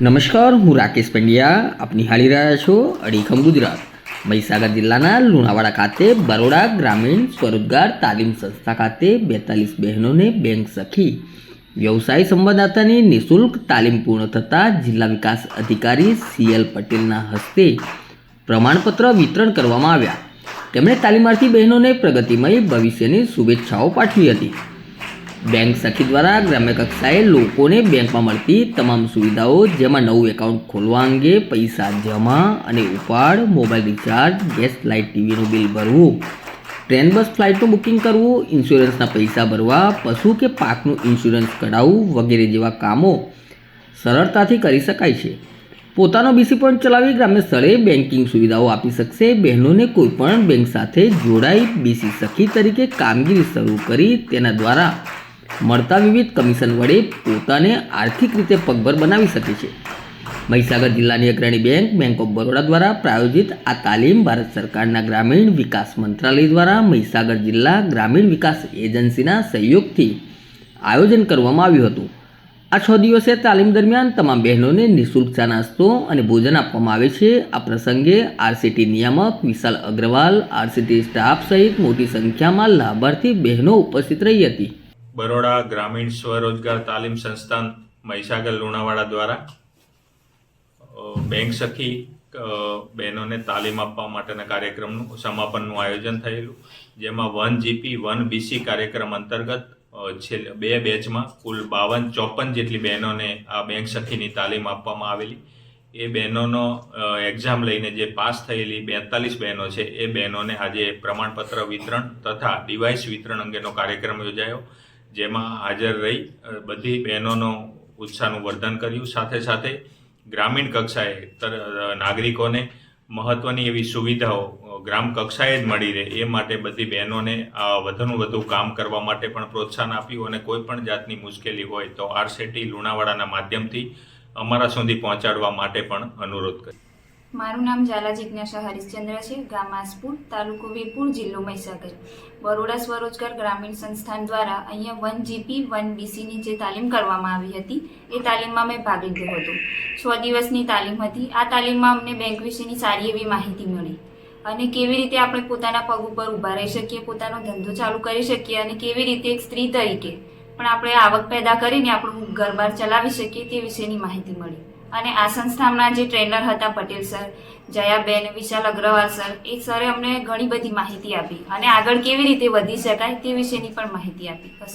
નમસ્કાર, હું રાકેશ પંડ્યા. આપ નિહાળી રહ્યા છો અડીખમ ગુજરાત. મહીસાગર જિલ્લાના લુણાવાડા ખાતે બરોડા ગ્રામીણ સ્વરોજગાર તાલીમ સંસ્થા ખાતે બેતાલીસ બહેનોને બેંક સખી. વ્યવસાય સંવાદદાતાની નિઃશુલ્ક તાલીમ પૂર્ણ થતાં જિલ્લા વિકાસ અધિકારી સીએલ પટેલના હસ્તે પ્રમાણપત્ર વિતરણ કરવામાં આવ્યા. તેમણે તાલીમાર્થી બહેનોને પ્રગતિમય ભવિષ્યની શુભેચ્છાઓ પાઠવી હતી. બેંક સખી દ્વારા ગ્રામ્ય કક્ષાએ લોકોને બેંકમાં મળતી તમામ સુવિધાઓ, જેમાં નવું એકાઉન્ટ ખોલવા અંગે પૈસા જમા અને ઉપાડ મોબાઈલ રિચાર્જ ગેસ લાઇટ ટીવીનું બિલ ભરવું ટ્રેન બસ ફ્લાઇટનું બુકિંગ કરવું ઇન્સ્યોરન્સના પૈસા ભરવા, પશુ કે પાકનું ઇન્સ્યોરન્સ કઢાવવું વગેરે જેવા કામો સરળતાથી કરી શકાય છે. પોતાનો બીસી પોઈન્ટ ચલાવી ગ્રામ્ય સ્થળે બેન્કિંગ સુવિધાઓ આપી શકશે. બહેનોને કોઈપણ બેંક સાથે જોડાઈ બીસી સખી તરીકે કામગીરી શરૂ કરી તેના દ્વારા મળતા વિવિધ કમિશન વડે પોતાને આર્થિક રીતે પગભર બનાવી શકે છે. મહીસાગર જિલ્લાની અગ્રણી બેંક બેંક ઓફ બરોડા દ્વારા પ્રાયોજિત આ તાલીમ ભારત સરકારના ગ્રામીણ વિકાસ મંત્રાલય દ્વારા મહીસાગર જિલ્લા ગ્રામીણ વિકાસ એજન્સીના સહયોગથી આયોજન કરવામાં આવ્યું હતું. આ છ દિવસે તાલીમ દરમિયાન તમામ બહેનોને નિઃશુલ્ક ચા નાસ્તો અને ભોજન આપવામાં આવે છે. આ પ્રસંગે આરસીટી નિયામક વિશાલ અગ્રવાલ, આરસીટી સ્ટાફ સહિત મોટી સંખ્યામાં લાભાર્થી બહેનો ઉપસ્થિત રહી હતી. બરોડા ગ્રામીણ સ્વરોજગાર તાલીમ સંસ્થાન મહીસાગર લુણાવાડા દ્વારા બેંક સખી બહેનોને તાલીમ આપવા માટેના કાર્યક્રમનું, સમાપનનું આયોજન થયેલું, જેમાં વન જીપી, વન બીસી કાર્યક્રમ અંતર્ગત છેલ્લે, બે બેચમાં કુલ બાવન, ચોપન જેટલી બહેનોને આ બેંક સખીની તાલીમ આપવામાં આવેલી. એ બહેનોનો એક્ઝામ લઈને જે પાસ થયેલી બેતાલીસ બહેનો છે, એ બહેનોને આજે પ્રમાણપત્ર વિતરણ તથા ડિવાઇસ વિતરણ અંગેનો કાર્યક્રમ યોજાયો. જેમાં હાજર રહી બધી બહેનોનો ઉત્સાહનું વર્ધન કર્યું. સાથે સાથે ગ્રામીણ કક્ષાએ નાગરિકોને મહત્વની એવી સુવિધાઓ ગ્રામ કક્ષાએ જ મળી રહે એ માટે બધી બહેનોને વધુનું વધુ કામ કરવા માટે પણ પ્રોત્સાહન આપ્યું અને કોઈ પણ જાતની મુશ્કેલી હોય તો આરસેટી લુણાવાડાના માધ્યમથી અમારા સુધી પહોંચાડવા માટે પણ અનુરોધ કર્યો. મારું નામ ઝાલા જિજ્ઞાસા હરિશ્ચંદ્ર છે, ગામ આસપુર, તાલુકો વીરપુર, જિલ્લો મહીસાગર. બરોડા સ્વરોજગાર ગ્રામીણ સંસ્થાન દ્વારા અહીંયા વન જીપી, વન બીસીની જે તાલીમ કરવામાં આવી હતી, એ તાલીમમાં મેં ભાગ લીધો હતો. છ દિવસની તાલીમ હતી. આ તાલીમમાં અમને બેંક વિશેની સારી એવી માહિતી મળી. અને કેવી રીતે આપણે પોતાના પગ ઉપર ઊભા રહી શકીએ, પોતાનો ધંધો ચાલુ કરી શકીએ અને કેવી રીતે એક સ્ત્રી તરીકે પણ આપણે આવક પેદા કરીને આપણું ઘરબાર ચલાવી શકીએ તે વિશેની માહિતી મળી. અને આ સંસ્થાના જે ટ્રેનર હતા પટેલ સર જયાબેન, વિશાલ અગ્રવાલ સર એ સરે અમને ઘણી બધી માહિતી આપી. અને આગળ કેવી રીતે વધી શકાય તે વિશેની પણ માહિતી આપી. બસ.